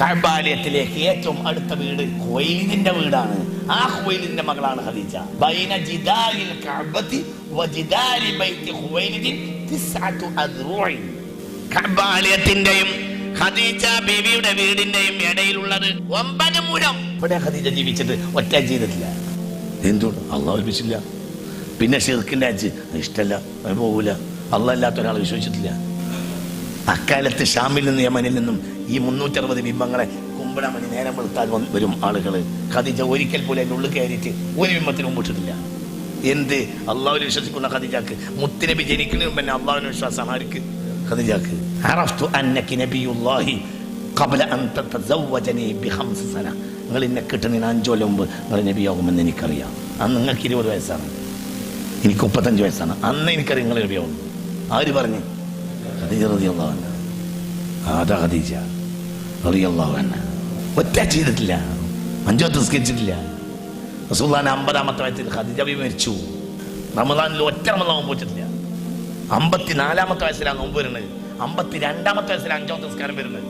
കഴബാലയത്തിലേക്ക് ഏറ്റവും അടുത്ത വീട് ഹൊയിലിന്റെ വീടാണ്. ആ ഹുവൈലിദിന്റെ മകളാണ് ഖദീജ. ബൈന ജിദാലിൽ കഅബത്തി വജിദാലി ബൈത്തി ഹുവൈലിദിൻ തിസ്അതു അദ്റുഇൻ. കഅബാലയത്തിന്റെയും ഖദീജ ബീവിയുടെ വീടിന്റെയും ഇടയിലുള്ളത് ഒമ്പത് മുഴം ഇവിടെ ഖദീജ ജീവിച്ചിട്ട് ഒറ്റ ജീവിതത്തില്ല എന്തുകൊണ്ട്? അള്ളാഹ് ഒരുമിച്ചില്ല. പിന്നെ ഷിർക്കിന്റെ അജ് ഇഷ്ടമല്ല പോകൂല അള്ളാഹ് അല്ലാത്ത ഒരാൾ വിശ്വസിച്ചിട്ടില്ല. അക്കാലത്ത് ഷാമിൽ നിന്ന് യമനിൽ നിന്നും ഈ മുന്നൂറ്ററുപത് ബിംബങ്ങളെ കുമ്പിടാൻ വേണ്ടി നേരം വെളുത്താൽ വരും ആളുകൾ ഖദീജ ഒരിക്കൽ പോലെ അതിന്റെ ഉള്ളിൽ കയറിയിട്ട് ഒരു ബിംബത്തിന് മുമ്പിട്ടിട്ടില്ല എന്ത്? അള്ളാഹുവിനെ വിശ്വസിക്കുന്ന ഖദീജാക്ക്. മുത്തിനബി ജനിക്കുന്നതിന് മുമ്പ് തന്നെ അള്ളാഹുവിന് വിശ്വാസം ആർക്ക്? ഖദീജാക്ക്. അറഫ്തു അന്നക്ക് ഖബല അൻ തതസവ്വജനി ബിഖംസ് സന. നിങ്ങൾ എന്നെ കിട്ടുന്നതിന് അഞ്ചു കൊല്ലം മുമ്പ് നിങ്ങൾ നബിയാകുമെന്ന് എനിക്കറിയാം. അന്ന് നിങ്ങൾക്ക് ഇരുപത് വയസ്സാണ്. എനിക്ക് മുപ്പത്തഞ്ച് വയസ്സാണ്. അന്ന് എനിക്കറിയാം നിങ്ങൾ നബിയാവുന്നു ആര് പറഞ്ഞു? ഖദീജ റളിയല്ലാഹു അൻഹ. ആദാ ഖദീജ റളിയല്ലാഹു അൻഹ. ഒറ്റ ചെയ്തിട്ടില്ല. അഞ്ചോ നിസ്കരിച്ചിട്ടില്ല. റസൂല്ലാൻ അമ്പതാമത്തെ വയസ്സിൽ ഖദീജ ബി മരിച്ചു. റമദാനിൽ ഒറ്റ റമദാൻ നോമ്പ് വെച്ചിട്ടില്ല. അമ്പത്തിനാലാമത്തെ വയസ്സിലാണ് നോമ്പ് വരുന്നത്. അമ്പത്തി രണ്ടാമത്തെ വയസ്സിൽ അഞ്ചോ നിസ്കാരം വരുന്നത്.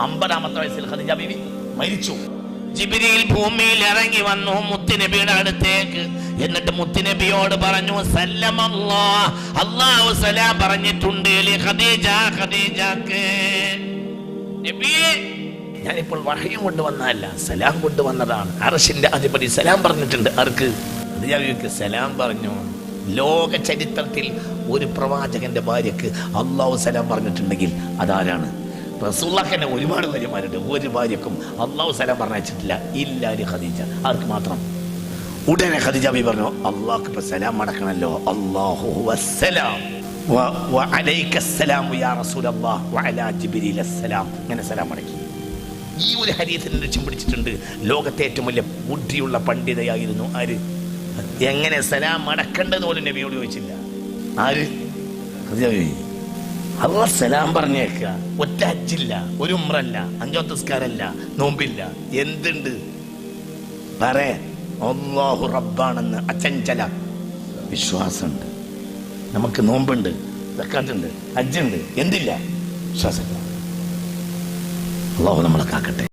അമ്പതാമത്തെ വയസ്സിൽ ഖദീജ ബിബി മരിച്ചു. ജിബിരിയിൽ ഭൂമിയിൽ ഇറങ്ങി വന്നു. മുത്തുനബിയുടെ അടുത്തേക്ക്. എന്നിട്ട് മുത്തുനബിയോട് പറഞ്ഞു അള്ളാഹു സലാം പറഞ്ഞിട്ടുണ്ട് ഖദീജ ഖദീജക്ക്. ഞാനിപ്പോൾ വഹയും കൊണ്ടുവന്നതല്ല സലാം കൊണ്ടുവന്നതാണ് അറഷിന്റെ അധിപതി സലാം പറഞ്ഞിട്ടുണ്ട് ആർക്ക്? ഖദീജക്ക് സലാം പറഞ്ഞു? ലോക ചരിത്രത്തിൽ ഒരു പ്രവാചകന്റെ ഭാര്യക്ക് അള്ളാഹു സലാം പറഞ്ഞിട്ടുണ്ടെങ്കിൽ അതാരാണ്? റസൂള്ളാഖന്റെ ഒരുപാട് ഭാര്യമാരുണ്ട്. ഒരു ഭാര്യക്കും അള്ളാഹു സലാം പറഞ്ഞിട്ടില്ല ഇല്ലാരി ഖദീജ. ആർക്ക് മാത്രം? ഉടനെ ഖദീജ ബി പറഞ്ഞു അള്ളാഹ്ക്ക് സലാം മടക്കണല്ലോ അള്ളാഹു വസ്സലാം ഇങ്ങനെ സലാം മടക്കി ഈ ഒരു ഹരീതിനെ ലക്ഷ്യം പിടിച്ചിട്ടുണ്ട്. ലോകത്തെ ഏറ്റവും വലിയ ബുദ്ധിയുള്ള പണ്ഡിതയായിരുന്നു ആര്? എങ്ങനെ സലാം മടക്കേണ്ടത് പോലും നബിയോട് ചോദിച്ചില്ല. ആര്? ഖദീജ. അള്ള സലാം പറഞ്ഞേക്ക. ഒറ്റ അജ്ജില്ല ഒരു ഉമ്രല്ല അഞ്ചോ തസ്കാരല്ല നോമ്പില്ല. എന്തുണ്ട്? പറ. അള്ളാഹു റബ്ബാണെന്ന് അച്ചഞ്ചല വിശ്വാസമുണ്ട്. നമുക്ക് നോമ്പുണ്ട് സക്കാത്തുണ്ട് അജ്ജുണ്ട് എന്തില്ല? വിശ്വാസമില്ല. അള്ളാഹു നമ്മളെ കാക്കട്ടെ.